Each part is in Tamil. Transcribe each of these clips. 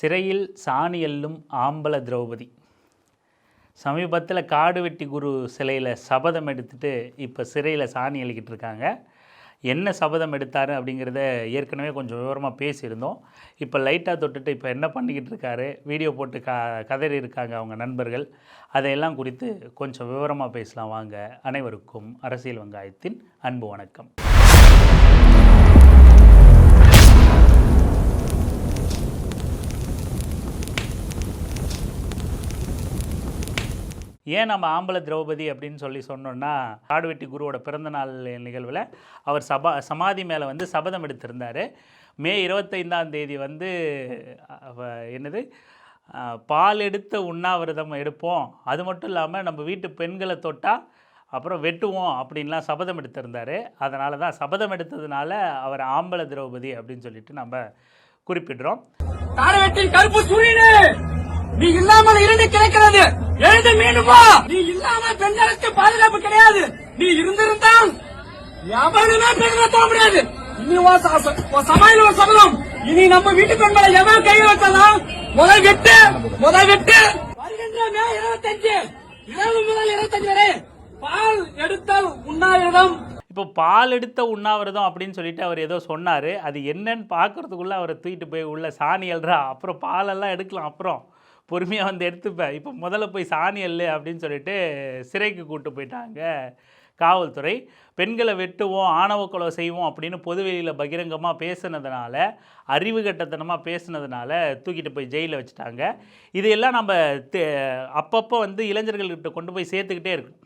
சிறையில் சாணி எல்லும் ஆம்பல திரௌபதி. சமீபத்தில் காடு வெட்டி குரு சிலையில் சபதம் எடுத்துட்டு இப்போ சிறையில் சாணி எழுக்கிட்டு இருக்காங்க. என்ன சபதம் எடுத்தார் அப்படிங்கிறத ஏற்கனவே கொஞ்சம் விவரமாக பேசியிருந்தோம். இப்போ லைட்டாக தொட்டுட்டு இப்போ என்ன பண்ணிக்கிட்டு இருக்காரு? வீடியோ போட்டு க கதறி இருக்காங்க அவங்க நண்பர்கள். அதையெல்லாம் குறித்து கொஞ்சம் விவரமாக பேசலாம் வாங்க. அனைவருக்கும் அரசியல் வெங்காயத்தின் அன்பு வணக்கம். ஏன் நம்ம ஆம்பளை திரௌபதி அப்படின்னு சொல்லி சொன்னோன்னா காடுவெட்டி குருவோட பிறந்தநாள் நிகழ்வில் அவர் சபா சமாதி மேலே வந்து சபதம் எடுத்திருந்தார். மே இருபத்தைந்தாம் தேதி வந்து என்னது? பால் எடுத்த உண்ணாவிரதம் எடுப்போம். அது மட்டும் இல்லாமல் நம்ம வீட்டு பெண்களை தொட்டால் அப்புறம் வெட்டுவோம் அப்படின்லாம் சபதம் எடுத்திருந்தார். அதனால தான் சபதம் எடுத்ததுனால அவர் ஆம்பள திரௌபதி அப்படின்னு சொல்லிட்டு நம்ம குறிப்பிடுறோம். கருப்பு சூரியனே நீ இல்லாமல் இருந்து கிடைக்கிறது. எழுந்து மீண்டும் போ. நீ இல்லாமல் பெண்களுக்கு பாதுகாப்பு கிடையாது. நீ இருந்திருந்தால் எவனுமே பெண்களை தோ முடியாது. இனி உன் சமையல் ஒரு சபதம். இனி நம்ம வீட்டு பெண்களை எவன் கை வச்சாலும் முதல் விட்டு முதல் விட்டு வருகின்ற மே இருபத்தஞ்சு இரவு முதல் இருபத்தஞ்சு வரை பால் எடுத்தால் உண்ணாவிரதம். இப்போ பால் எடுத்த உண்ணாவிரதம் அப்படின்னு சொல்லிட்டு அவர் ஏதோ சொன்னார். அது என்னன்னு பார்க்கறதுக்குள்ளே அவரை தூக்கிட்டு போய் உள்ள சாணி அல்றா அப்புறம் பாலெல்லாம் எடுக்கலாம். அப்புறம் பொறுமையாக வந்து எடுத்துப்பேன் இப்போ முதல்ல போய் சாணி அள்ளு அப்படின்னு சொல்லிட்டு சிறைக்கு கூப்பிட்டு போயிட்டாங்க காவல்துறை. பெண்களை வெட்டுவோம் ஆணவ கொலை செய்வோம் அப்படின்னு பொதுவெளியில் பகிரங்கமாக பேசுனதுனால அறிவு கட்டத்தனமாக பேசுனதுனால தூக்கிட்டு போய் ஜெயிலில் வச்சுட்டாங்க. இதையெல்லாம் நம்ம தே- அப்பப்போ வந்து இளைஞர்கள்கிட்ட கொண்டு போய் சேர்த்துக்கிட்டே இருக்கணும்.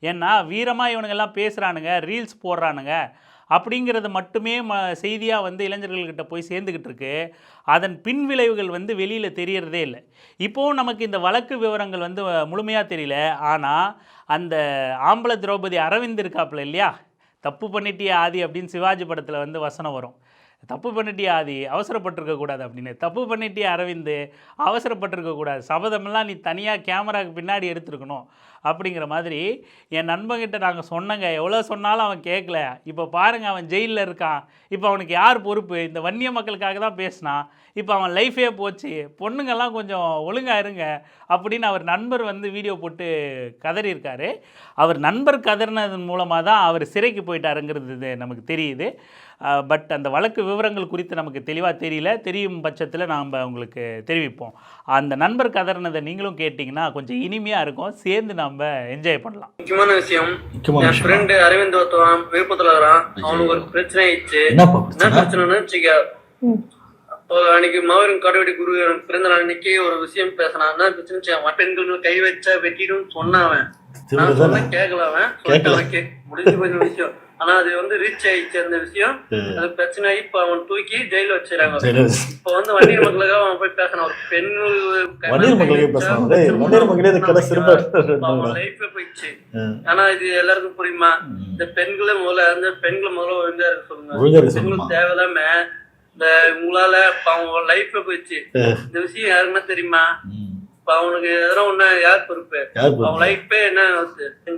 ஏன்னா வீரமாக இவனுங்கெல்லாம் பேசுகிறானுங்க ரீல்ஸ் போடுறானுங்க. அப்படிங்கிறது மட்டுமே ம செய்தியாக வந்து இளைஞர்கள்கிட்ட போய் சேர்ந்துக்கிட்டு இருக்கு. அதன் பின் விளைவுகள் வந்து வெளியில் தெரியறதே இல்லை. இப்போவும் நமக்கு இந்த வழக்கு விவரங்கள் வந்து முழுமையாக தெரியல. ஆனால் அந்த ஆம்பள திரௌபதி அரவிந்த் இருக்காப்புல இல்லையா? தப்பு பண்ணிட்டியே ஆதி அப்படின்னு சிவாஜி படத்தில் வந்து வசனம் வரும். தப்பு பண்ணிட்டியே ஆதி அவசரப்பட்டிருக்கக்கூடாது அப்படின்னு. தப்பு பண்ணிட்டியே அரவிந்த் அவசரப்பட்டிருக்கக்கூடாது சபதமெல்லாம் நீ தனியாக கேமராவுக்கு பின்னாடி எடுத்துருக்கணும். அப்படிங்கிற மாதிரி என் நண்பங்கிட்ட நாங்கள் சொன்னங்க. எவ்வளோ சொன்னாலும் அவன் கேட்கல இப்போ பாருங்கள் அவன் ஜெயிலில் இருக்கான். இப்போ அவனுக்கு யார் பொறுப்பு? இந்த வன்னிய மக்களுக்காக தான் பேசினான். இப்போ அவன் லைஃபே போச்சு. பொண்ணுங்கெல்லாம் கொஞ்சம் ஒழுங்காக இருங்க அப்படின்னு அவர் நண்பர் வந்து வீடியோ போட்டு கதறியிருக்காரு. அவர் நண்பர் கதறினதன் மூலமாக தான் அவர் சிறைக்கு போயிட்டாருங்கிறது நமக்கு தெரியுது. பட் அந்த வழக்கு விவரங்கள் குறித்து நமக்கு தெளிவாக தெரியல. தெரியும் பட்சத்தில் நாம் உங்களுக்கு தெரிவிப்போம். அந்த நண்பர் கதறினதை நீங்களும் கேட்டிங்கன்னா கொஞ்சம் இனிமையாக இருக்கும். சேர்ந்து நாம் நம்ம என்ஜாய் பண்ணலாம். முக்கியமான விஷயம் என் ஃப்ரெண்டு அரவிந்த் ஒருத்தவன் விழுப்புரத்துல வரான். அவனுக்கு ஒரு பிரச்சனை ஆயிடுச்சு. என்ன பிரச்சனை? பிரச்சனைன்னு வச்சுக்க. அன்னைக்கு மாவீரன் கடவுடி குரு பிறந்த நாள் அன்னைக்கு ஒரு விஷயம் பேசினான். என்ன பிரச்சனை பெண்கள் மேல கை வச்சா வெட்டிடும் சொன்னான் அவன். நான் சொன்ன கேட்கல அவன். ஓகே. முடிஞ்சு போயிட்ட விஷயம். ஆனா அது வந்து ரீச் ஆயிடுச்சு அந்த விஷயம். அது பிரச்சனை ஆகி இப்ப அவன் தூக்கி ஜெயில வச்சிருக்காங்க சரி இப்ப வந்து வன்னியர் மக்களுக்காக அவன் போய் பேசினான். ஒரு பெண் வன்னியர் மக்களுக்கே பேசுறாங்க டேய், வன்னியர் மக்களே இது கடை சிறுபா அவன் லைஃபே போயிடுச்சு. ஆனா இது எல்லாருக்கும் புரியுமா? இந்த பெண்களை முதல்ல அந்த பெண்களை முதல்ல ஒழுங்கா இருக்க சொல்லுங்க. ஒழுங்கா இருக்க சொல்லுமா. பெண்கள் தேவையில்லாம இந்த உங்களால இப்ப அவன் லைஃபே போயிடுச்சு. இந்த விஷயம் யாருக்குன்னா தெரியுமா? இப்ப அவனுக்கு எதனா ஒண்ணு யார் பொறுப்பு? அவன் லைஃபே என்ன?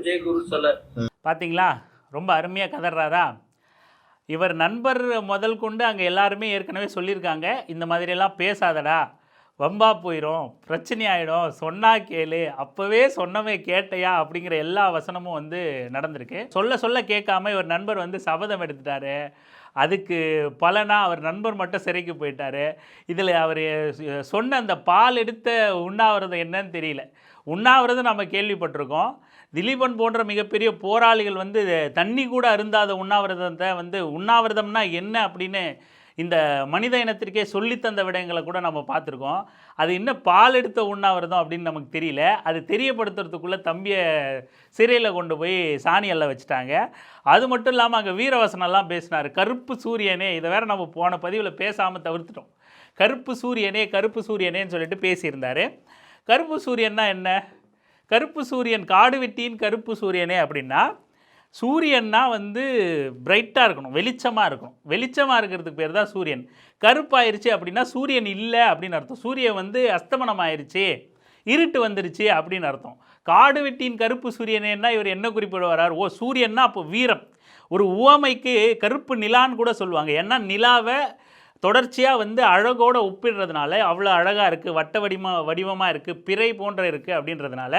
ஜெய் குரு சொல்ல. பார்த்தீங்களா ரொம்ப அருமையாக கதறாரா? இவர் நண்பர் முதல் கொண்டு அங்கே எல்லாருமே ஏற்கனவே சொல்லியிருக்காங்க. இந்த மாதிரியெல்லாம் பேசாதடா. வம்பா போயிடும் பிரச்சனை ஆகிடும் சொன்னா கேளு அப்போவே சொன்னவே கேட்டையா அப்படிங்கிற எல்லா வசனமும் வந்து நடந்திருக்கு. சொல்ல சொல்ல கேட்காம இவர் நண்பர் வந்து சபதம் எடுத்துட்டாரு. அதுக்கு பலனாக அவர் நண்பர் மட்டும் சிறைக்கு போயிட்டார். இதில் அவர் சொன்ன அந்த பால் எடுத்த உண்ணாவிரதம் என்னன்னு தெரியல. உண்ணாவிரதம் நம்ம கேள்விப்பட்டிருக்கோம். திலீபன் போன்ற மிகப்பெரிய போராளிகள் வந்து தண்ணி கூட அருந்தாத உண்ணாவிரதத்தை வந்து உண்ணாவிரதம்னா என்ன அப்படின்னு இந்த மனித இனத்திற்கே சொல்லித்தந்த விடயங்களை கூட நம்ம பார்த்துருக்கோம். அது என்ன பால் எடுத்த உண்ணாவிரதம் அப்படின்னு நமக்கு தெரியல. அது தெரியப்படுத்துறதுக்குள்ளே தம்பியை சிறையில் கொண்டு போய் சாணி எல்லாம் வச்சுட்டாங்க. அது மட்டும் இல்லாமல் அங்கே வீரவசனம்லாம் பேசினார். கருப்பு சூரியனே இதை வேற நம்ம போன பதிவில் பேசாமல் தவிர்த்துட்டோம். கருப்பு சூரியனே கருப்பு சூரியனேன்னு சொல்லிட்டு பேசியிருந்தார். கருப்பு சூரியன்னா என்ன? கருப்பு சூரியன் காடு வெட்டியின் கருப்பு சூரியனே அப்படின்னா சூரியன்னா வந்து பிரைட்டாக இருக்கணும் வெளிச்சமாக இருக்கணும். வெளிச்சமாக இருக்கிறதுக்கு பேர் தான் சூரியன். கருப்பாயிருச்சு அப்படின்னா சூரியன் இல்லை அப்படின்னு அர்த்தம். சூரியன் வந்து அஸ்தமனம் ஆயிடுச்சு இருட்டு வந்துருச்சு அப்படின்னு அர்த்தம். காடு வெட்டியின் கருப்பு சூரியனேன்னா இவர் என்ன குறிப்பிட வர்றார் ஓ சூரியன்னா அப்போ வீரம். ஒரு உவமைக்கு கருப்பு நிலான்னு கூட சொல்லுவாங்க. ஏன்னா நிலாவை தொடர்ச்சியாக வந்து அழகோட ஒப்பிடுறதுனால அவ்வளோ அழகாக இருக்குது வட்ட வடிம வடிவமாக இருக்குது பிறை போன்ற இருக்குது அப்படின்றதுனால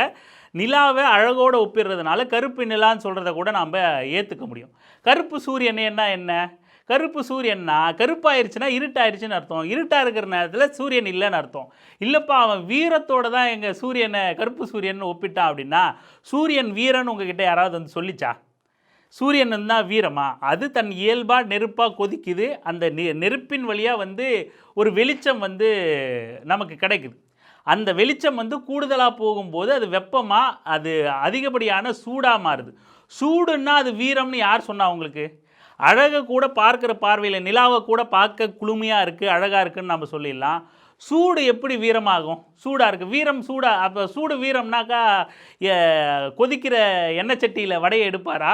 நிலாவை அழகோடு ஒப்பிடுறதுனால கருப்பு நிலான்னு சொல்கிறத கூட நாம் ஏற்றுக்க முடியும். கருப்பு சூரியன் என்ன என்ன? கருப்பு சூரியன்னா கருப்பாயிருச்சுன்னா இருட்டாயிருச்சுன்னு அர்த்தம். இருட்டாக இருக்கிற நேரத்தில் சூரியன் இல்லைன்னு அர்த்தம். இல்லைப்பா அவன் வீரத்தோட தான் எங்கள் சூரியனை கருப்பு சூரியன் ஒப்பிட்டான் அப்படின்னா சூரியன் வீரன் உங்ககிட்ட யாராவது வந்து சொல்லிச்சா? சூரியன் தான் வீரமா? அது தன் இயல்பாக நெருப்பாக கொதிக்குது. அந்த நெருப்பின் வழியாக வந்து ஒரு வெளிச்சம் வந்து நமக்கு கிடைக்குது. அந்த வெளிச்சம் வந்து கூடுதலாக போகும்போது அது வெப்பமாக அது அதிகப்படியான சூடாக மாறுது. சூடுன்னா அது வீரம்னு யார் சொன்னா உங்களுக்கு? அழகை கூட பார்க்குற பார்வையில் நிலாவை கூட பார்க்க குளுமையாக இருக்குது அழகாக இருக்குன்னு நம்ம சொல்லிடலாம். சூடு எப்படி வீரமாகும்? சூடாக இருக்குது வீரம் சூடாக அப்போ சூடு வீரம்னாக்கா கொதிக்கிற எண்ணெய் சட்டியில் வடையை எடுப்பாரா?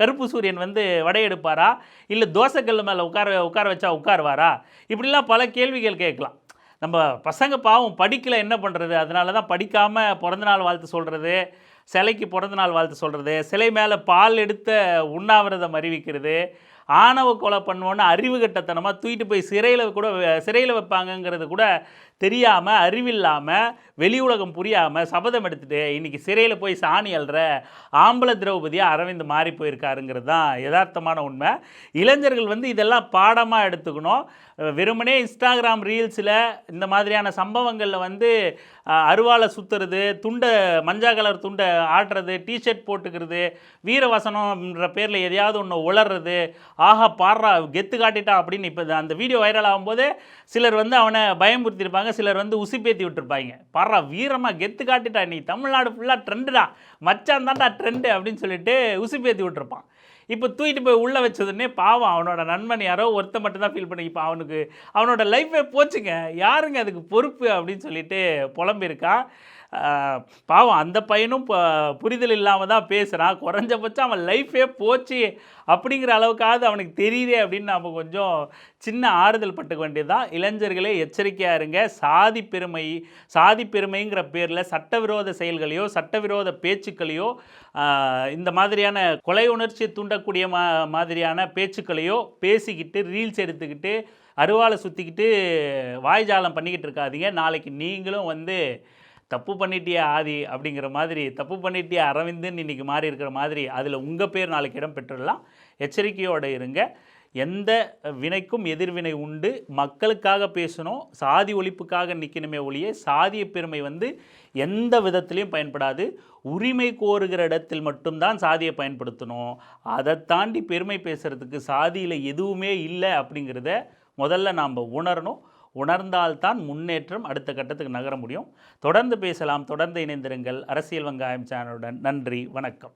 கருப்பு சூரியன் வந்து வடை எடுப்பாரா? இல்லை தோசைக்கல் மேலே உட்கார உட்கார வச்சா உட்காருவாரா? இப்படிலாம் பல கேள்விகள் கேட்கலாம். நம்ம பசங்க பாவம் படிக்கல என்ன பண்ணுறது அதனால தான் படிக்காமல் பிறந்தநாள் வாழ்த்து சொல்கிறது சிலைக்கு பிறந்தநாள் வாழ்த்து சொல்கிறது சிலை மேலே பால் எடுத்த உண்ணாவிரதம் அறிவிக்கிறது ஆணவ கொலை பண்ணுவோன்னு அறிவு கட்டத்தனமாக தூக்கிட்டு போய் சிறையில் கூட சிறையில் வைப்பாங்கங்கிறது கூட தெரியாமல் அறிவில்லாமல் வெளி உலகம் புரியாமல் சபதம் எடுத்துகிட்டு இன்றைக்கி சிறையில் போய் சாணி அல்ற ஆம்பளை திரௌபதியாக அரவிந்த் மாறி போயிருக்காருங்கிறது தான் யதார்த்தமான உண்மை. இளைஞர்கள் வந்து இதெல்லாம் பாடமாக எடுத்துக்கணும். வெறுமனே இன்ஸ்டாகிராம் ரீல்ஸில் இந்த மாதிரியான சம்பவங்களில் வந்து அருவாலை அருவாளை சுற்றுறது துண்டை மஞ்சள் கலர் துண்டை ஆடுறது டிஷர்ட் போட்டுக்கிறது வீரவசனம்ன்ற பேரில் எதையாவது ஒன்று உளறது ஆஹா பாடுறா கெத்து காட்டிட்டான் அப்படின்னு இப்போ அந்த வீடியோ வைரல் ஆகும்போது சிலர் வந்து அவனை பயமுறுத்தியிருப்பாங்க சிலர் வந்து உசுப்பேத்தி விட்டுருப்பாங்க. பாடுறா வீரமாக கெத்து காட்டிட்டா நீ. தமிழ்நாடு ஃபுல்லாக ட்ரெண்டுடா மச்சான் தான்டா ட்ரெண்டு அப்படின்னு சொல்லிட்டு உசுப்பேத்தி விட்டுருப்பான். இப்போ தூக்கிட்டு போய் உள்ளே வச்சதுன்னே பாவம் அவனோட நண்பன் யாரோ ஒருத்த மட்டும் தான் ஃபீல் பண்ணி இப்போ அவனுக்கு அவனோட லைஃபே போச்சுங்க. யாருங்க அதுக்கு பொறுப்பு அப்படின்னு சொல்லிட்டு புலம்பியிருக்கான். பாவம் அந்த பையனும் புரிதல் இல்லாமல் தான் பேசுகிறான் குறைஞ்சபட்சம் அவன் லைஃபே போச்சு அப்படிங்கிற அளவுக்காவது அவனுக்கு தெரியுதே அப்படின்னு நம்ம கொஞ்சம் சின்ன ஆறுதல் பட்டுக்க வேண்டியதுதான். இளைஞர்களே எச்சரிக்கையாக இருங்க. சாதி பெருமை சாதி பெருமைங்கிற பேரில் சட்டவிரோத செயல்களையோ சட்டவிரோத பேச்சுக்களையோ இந்த மாதிரியான கொலை உணர்ச்சி தூண்டக்கூடிய மா மாதிரியான பேச்சுக்களையோ பேசிக்கிட்டு ரீல்ஸ் எடுத்துக்கிட்டு அருவாளை சுற்றிக்கிட்டு வாய்ஜாலம் பண்ணிக்கிட்டு இருக்காதீங்க. நாளைக்கு நீங்களும் வந்து தப்பு பண்ணிட்டியா ஆதி அப்படிங்கிற மாதிரி தப்பு பண்ணிட்டிய அரவிந்துன்னு இன்னைக்கு மாறி இருக்கிற மாதிரி அதில் உங்கள் பேர் நாளைக்கு இடம் பெற்றுடலாம் எச்சரிக்கையோடு இருங்க. எந்த வினைக்கும் எதிர்வினை உண்டு. மக்களுக்காக பேசணும். சாதி ஒழிப்புக்காக நிற்கணுமே ஒழிய சாதிய பெருமை வந்து எந்த விதத்திலையும் பயன்படாது. உரிமை கோருகிற இடத்தில் மட்டும்தான் சாதியை பயன்படுத்தணும். அதை தாண்டி பெருமை பேசுகிறதுக்கு சாதியில் எதுவுமே இல்லை அப்படிங்கிறத முதல்ல நாம் உணரணும். உணர்ந்தால்தான் முன்னேற்றம் அடுத்த கட்டத்துக்கு நகர முடியும். தொடர்ந்து பேசலாம். தொடர்ந்து இணைந்திருங்கள். அரசியல் வெங்காயம் சேனலுடன் நன்றி. வணக்கம்.